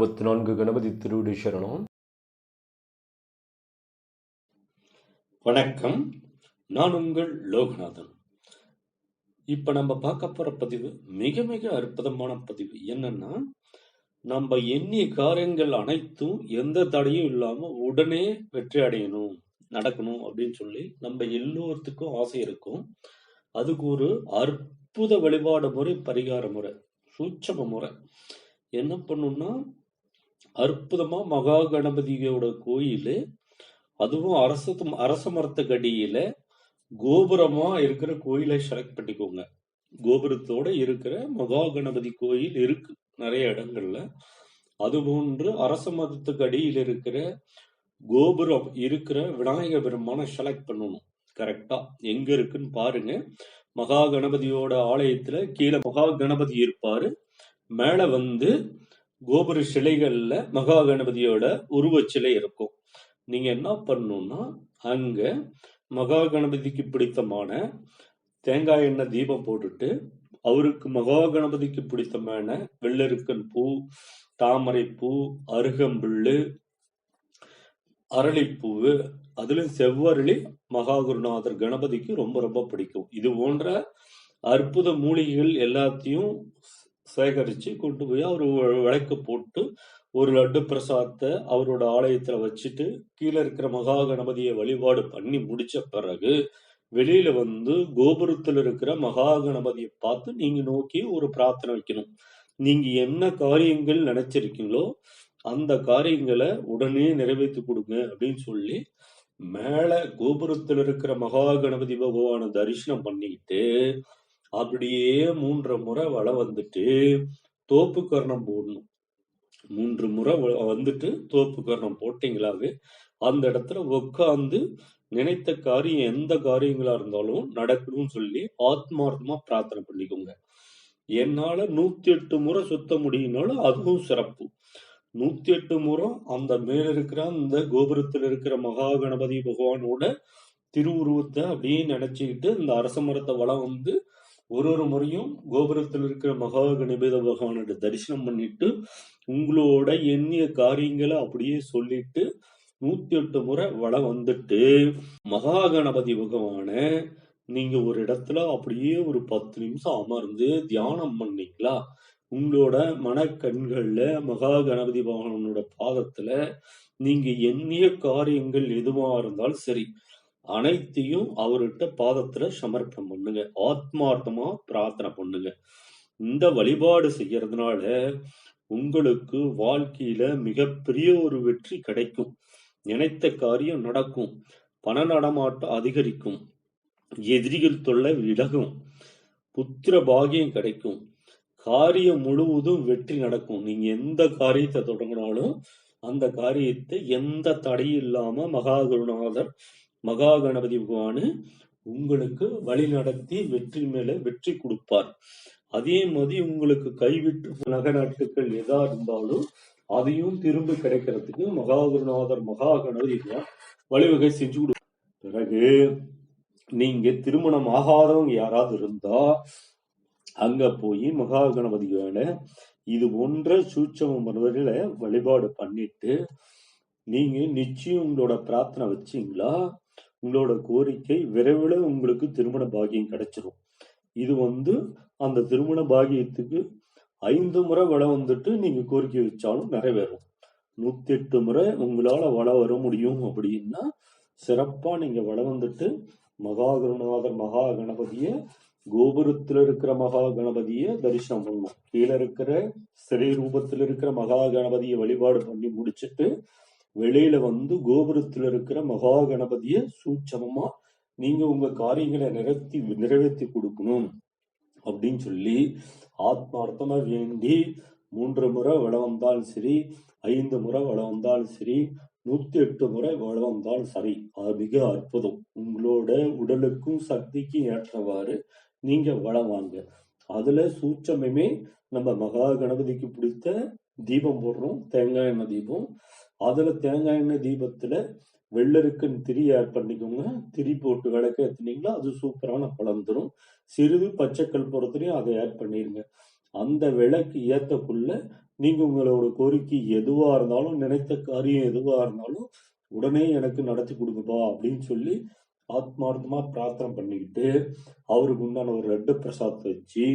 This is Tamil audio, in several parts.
அறுபத்தி நான்கு கணபதி திருவிடி சரணம். வணக்கம். நான் உங்கள் லோகநாதன். இப்ப நம்ம பார்க்க போற பதிவு மிக மிக அற்புதமான பதிவு. என்னன்னா நம்ம எண்ணிய காரியங்கள் அனைத்தும் எந்த தடையும் இல்லாம உடனே வெற்றி அடையணும் நடக்கணும் அப்படின்னு சொல்லி நம்ம எல்லோருத்துக்கும் ஆசை இருக்கும். அதுக்கு ஒரு அற்புத வழிபாடு முறை பரிகார முறை சூட்சம முறை. என்ன பண்ணும்னா அற்புதமா மகா கணபதியோட கோயில் அதுவும் அரசு அரச மரத்துக்கடியில கோபுரமா இருக்கிற கோயிலை செலக்ட் பண்ணிக்கோங்க. கோபுரத்தோட இருக்கிற மகா கணபதி கோயில் இருக்கு நிறைய இடங்கள்ல. அது போன்று அரச மதத்துக்கு அடியில் இருக்கிற கோபுரம் இருக்கிற விநாயக பெருமான செலக்ட் பண்ணணும். கரெக்டா எங்க இருக்குன்னு பாருங்க. மகா கணபதியோட ஆலயத்துல கீழே மகா கணபதி இருப்பாரு. மேல வந்து கோபுர சிலைகள்ல மகா கணபதியோட உருவச் சிலை இருக்கும். நீங்க என்ன பண்ணணும்னா அங்க மகா கணபதிக்கு பிடித்தமான தேங்காய் எண்ணெய் தீபம் போட்டுட்டு அவருக்கு மகா கணபதிக்கு பிடித்தமான வெள்ளருக்கன் பூ தாமரை பூ அருகம்புல்லு அரளிப்பூவு அதுலயும் செவ்வரளி மகா குருநாதர் கணபதிக்கு ரொம்ப ரொம்ப பிடிக்கும். இது போன்ற அற்புத மூலிகைகள் எல்லாத்தையும் சேகரித்து கொண்டு போய் அவர் விளக்கு போட்டு ஒரு லட்டு பிரசாதத்தை அவரோட ஆலயத்தில் வச்சுட்டு கீழே இருக்கிற மகா கணபதியை வழிபாடு பண்ணி முடிச்ச பிறகு வெளியில வந்து கோபுரத்தில் இருக்கிற மகா கணபதியை பார்த்து நீங்க நோக்கி ஒரு பிரார்த்தனை வைக்கணும். நீங்க என்ன காரியங்கள் நினைச்சிருக்கீங்களோ அந்த காரியங்களை உடனே நிறைவேற்றி கொடுங்க அப்படின்னு சொல்லி மேல கோபுரத்தில் இருக்கிற மகா கணபதி பகவானை தரிசனம் பண்ணிக்கிட்டு அப்படியே மூன்று முறை வலை வந்துட்டு தோப்பு கர்ணம் போடணும். மூன்று முறை வ- வந்துட்டு தோப்பு கர்ணம் போட்டீங்களாவே அந்த இடத்துல உட்காந்து நினைத்த காரியம் எந்த காரியங்களா இருந்தாலும் நடக்கணும்னு சொல்லி ஆத்மார்த்தமா பிரார்த்தனை பண்ணிக்கோங்க. என்னால நூத்தி எட்டு முறை சுத்த முடியும்னாலும் அதுவும் சிறப்பு. நூத்தி எட்டு முறை அந்த மேல இருக்கிற அந்த கோபுரத்தில் இருக்கிற மகா கணபதி பகவானோட திருவுருவத்தை அப்படியே நினைச்சுக்கிட்டு இந்த அரச மரத்தை வளம் வந்து ஒரு ஒரு முறையும் கோபுரத்தில் இருக்கிற மகா கணபதி பகவானோட தரிசனம் பண்ணிட்டு உங்களோட எண்ணிய காரியங்களை அப்படியே சொல்லிட்டு நூத்தி எட்டு முறை வளம் வந்துட்டு மகா கணபதி பகவான நீங்க ஒரு இடத்துல அப்படியே ஒரு பத்து நிமிஷம் அமர்ந்து தியானம் பண்ணீங்களா? உங்களோட மனக்கண்கள்ல மகா கணபதி பகவானோட பாதத்துல நீங்க எண்ணிய காரியங்கள் எதுவா இருந்தாலும் சரி அனைத்தையும் அவர்கிட்ட பாதத்துல சமர்ப்பணம் பண்ணுங்க. ஆத்மார்த்தமா பிரார்த்தனை பண்ணுங்க. இந்த வழிபாடு செய்யறதுனால உங்களுக்கு வாழ்க்கையில மிகப்பெரிய ஒரு வெற்றி கிடைக்கும். நினைத்த காரியம் நடக்கும். பண நடமாட்டம் அதிகரிக்கும். எதிரிகள் தொல்லை விலகும். புத்திர பாகியம் கிடைக்கும். காரியம் முழுவதும் வெற்றி நடக்கும். நீங்க எந்த காரியத்தை தொடங்கினாலும் அந்த காரியத்தை எந்த தடையும் இல்லாம மகா குருநாதர் மகா கணபதி பகவானு உங்களுக்கு வழி நடத்தி வெற்றி மேல வெற்றி கொடுப்பார். அதே மாதிரி உங்களுக்கு கைவிட்டு நகை நாட்டுக்கள் எதா இருந்தாலும் அதையும் திரும்ப கிடைக்கிறதுக்கு மகாகுருநாதர் மகா கணபதி வழிவகை செஞ்சு கொடு பிறகு நீங்க திருமணம் ஆகாதவங்க யாராவது இருந்தா அங்க போய் மகா கணபதி இது போன்ற சூட்சம மனிதர்களை வழிபாடு பண்ணிட்டு நீங்க நிச்சயம் உங்களோட பிரார்த்தனை வச்சீங்களா? உங்களோட கோரிக்கை விரைவில் உங்களுக்கு திருமண பாகியம் கிடைச்சிரும். இது வந்து அந்த திருமண பாகியத்துக்கு ஐந்து முறை வள வந்துட்டு நீங்க கோரிக்கை வச்சாலும் நிறைவேறும். நூத்தி எட்டு முறை உங்களால வள வர முடியும் அப்படின்னா சிறப்பா நீங்க வள வந்துட்டு மகா குருநாதர் மகா கணபதிய கோபுரத்துல இருக்கிற மகா கணபதிய தரிசனம் பண்ணணும். கீழே இருக்கிற சிறை ரூபத்துல இருக்கிற மகா கணபதியை வழிபாடு பண்ணி முடிச்சிட்டு வெளியில வந்து கோபுரத்துல இருக்கிற மகா கணபதிய சூட்சமமா நீங்க உங்க காரியங்களை நிறுத்தி நிறைவேற்றி கொடுக்கணும் அப்படின்னு சொல்லி ஆத்மார்த்தமா வேண்டி மூன்று முறை வள வந்தாலும் சரி ஐந்து முறை வள வந்தாலும் சரி நூத்தி எட்டு முறை வள வந்தாலும் சரி. அது மிக அற்புதம். உங்களோட உடலுக்கும் சக்திக்கும் ஏற்றவாறு நீங்க வளம் வாங்க. அதுல சூட்சமே நம்ம மகா கணபதிக்கு பிடித்த தீபம் போடுறோம். தேங்காய் எண்ணெய் தீபம். அதுல தேங்காய் எண்ணெய் தீபத்துல வெள்ளருக்குன்னு திரி ஆட் பண்ணிக்கோங்க. திரி போட்டு விளக்க ஏத்துனீங்களா அது சூப்பரான பழம் தரும். சிறிது பச்சைக்கல் பொறுத்துலையும் அதை ஆட் பண்ணிருங்க. அந்த விளக்கு ஏத்தக்குள்ள நீங்க உங்களோட கோரிக்கை எதுவா இருந்தாலும் நினைத்த காரியம் எதுவா இருந்தாலும் உடனே எனக்கு நடத்தி கொடுங்கப்பா அப்படின்னு சொல்லி ஆத்மார்த்தமா பிரார்த்தனை பண்ணிக்கிட்டு அவருக்கு உண்டான ஒரு ரெட்டு பிரசாதத்தை வச்சு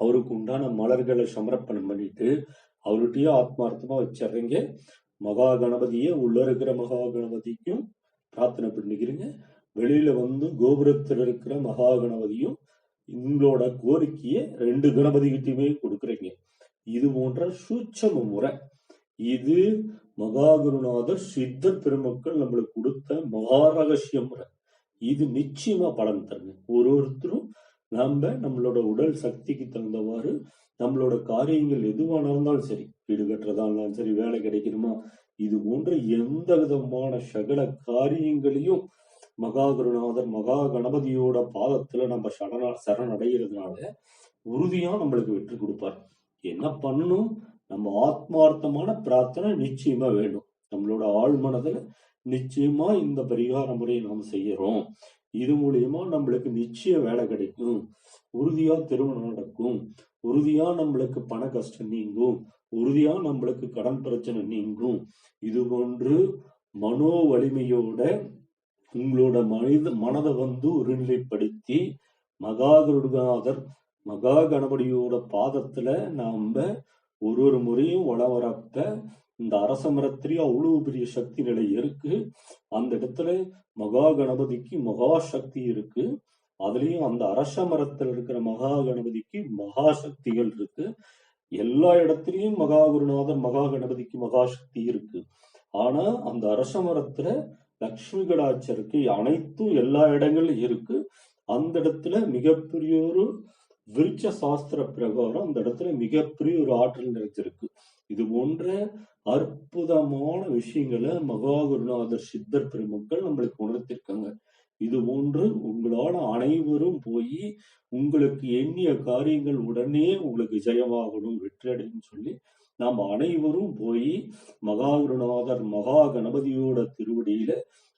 அவருக்கு உண்டான மலர்களை சமர்ப்பணம் பண்ணிட்டு அவர்கிட்டயும் ஆத்மார்த்தமா வச்சிடுறீங்க மகா கணபதியே உள்ள இருக்கிற மகா கணபதிக்கும் பிரார்த்தனை பண்ணிக்கிறீங்க. வெளியில வந்து கோபுரத்தில் இருக்கிற மகா கணபதியும் உங்களோட கோரிக்கையை ரெண்டு கணபதிகிட்டயுமே கொடுக்குறீங்க. இது போன்ற சூட்சம முறை. இது மகாகுருநாதர் சித்தர் பெருமக்கள் நம்மளுக்கு கொடுத்த மகா ரகசிய முறை. இது நிச்சயமா பலன் தருங்க. ஒரு ஒருத்தரும் நம்ம நம்மளோட உடல் சக்திக்கு தகுந்தவாறு நம்மளோட காரியங்கள் எதுவாக இருந்தாலும் சரி வீடு கட்டுறதா இருந்தாலும் சரி வேலை கிடைக்கணுமா இது போன்ற எந்த விதமான சகல காரியங்களையும் மகா குருநாதர் மகா கணபதியோட பாதத்துல நம்ம சரண சரணடைகிறதுனால உறுதியா நம்மளுக்கு வெற்றி கொடுப்பார். என்ன பண்ணணும்? நம்ம ஆத்மார்த்தமான பிரார்த்தனை நிச்சயமா வேணும். நம்மளோட ஆழ்மனதுல நிச்சயமா இந்த பரிகார முறையை நாம் செய்யறோம். இது மூலியமா நம்மளுக்கு நிச்சய வேலை கிடைக்கும். உறுதியா திருமணம் நடக்கும். உறுதியா நம்மளுக்கு பண கஷ்டம் நீங்கும். உறுதியா நம்மளுக்கு கடன் பிரச்சனை நீங்கும். இது போன்று மனோ வலிமையோட உங்களோட மனித மனதை வந்து ஒருநிலைப்படுத்தி மகா மகா கணபதியோட பாதத்துல நாம ஒரு ஒரு முறையும் வளவரப்ப இந்த அரச மரத்திலேயே அவ்வளவு பெரிய சக்தி நிலை இருக்கு. அந்த இடத்துல மகா கணபதிக்கு மகா சக்தி இருக்கு. அதுலயும் அந்த அரச மரத்தில் இருக்கிற மகா கணபதிக்கு மகா சக்திகள் இருக்கு. எல்லா இடத்துலயும் மகா குருநாதர் மகா கணபதிக்கு மகா சக்தி இருக்கு. ஆனா அந்த அரச மரத்துல லக்ஷ்மி கடாச்சருக்கு அனைத்தும் எல்லா இடங்களும் இருக்கு. அந்த இடத்துல மிகப்பெரிய ஒரு விருட்ச சாஸ்திர பிரகாரம் அந்த இடத்துல மிகப்பெரிய ஒரு ஆற்றல் நிறைஞ்சிருக்கு. இது போன்ற அற்புதமான விஷயங்களை மகா குருநாதர் சித்தர் பெருமக்கள் நம்மளுக்கு உணர்த்திருக்காங்க. இது போன்று உங்களால் அனைவரும் போய் உங்களுக்கு எண்ணிய காரியங்கள் உடனே உங்களுக்கு ஜெயமாகணும் வெற்றி அடையும் சொல்லி நாம் அனைவரும் போய் மகா குருநாதர் மகா கணபதியோட திருவடியில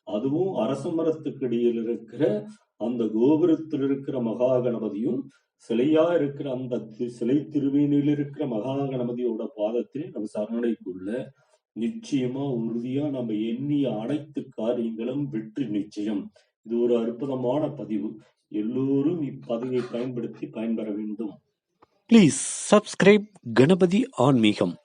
அதுவும் அரச மரத்துக்கு இடையில் இருக்கிற அந்த கோபுரத்தில் இருக்கிற மகா கணபதியும் சிலையா இருக்கிற அந்த தி- சிலை திருவேணியில் இருக்கிற மகா கணபதியோட பாதத்தில் நம்ம சரணடைக்குள்ள நிச்சயமா உறுதியா நம்ம எண்ணிய அனைத்து காரியங்களும் வெற்றி நிச்சயம். இது ஒரு அற்புதமான பதிவு. எல்லோரும் இப்பதவியை பயன்படுத்தி பயன்பெற வேண்டும். ப்ளீஸ் சப்ஸ்கிரைப் கணபதி ஆன்மீகம்.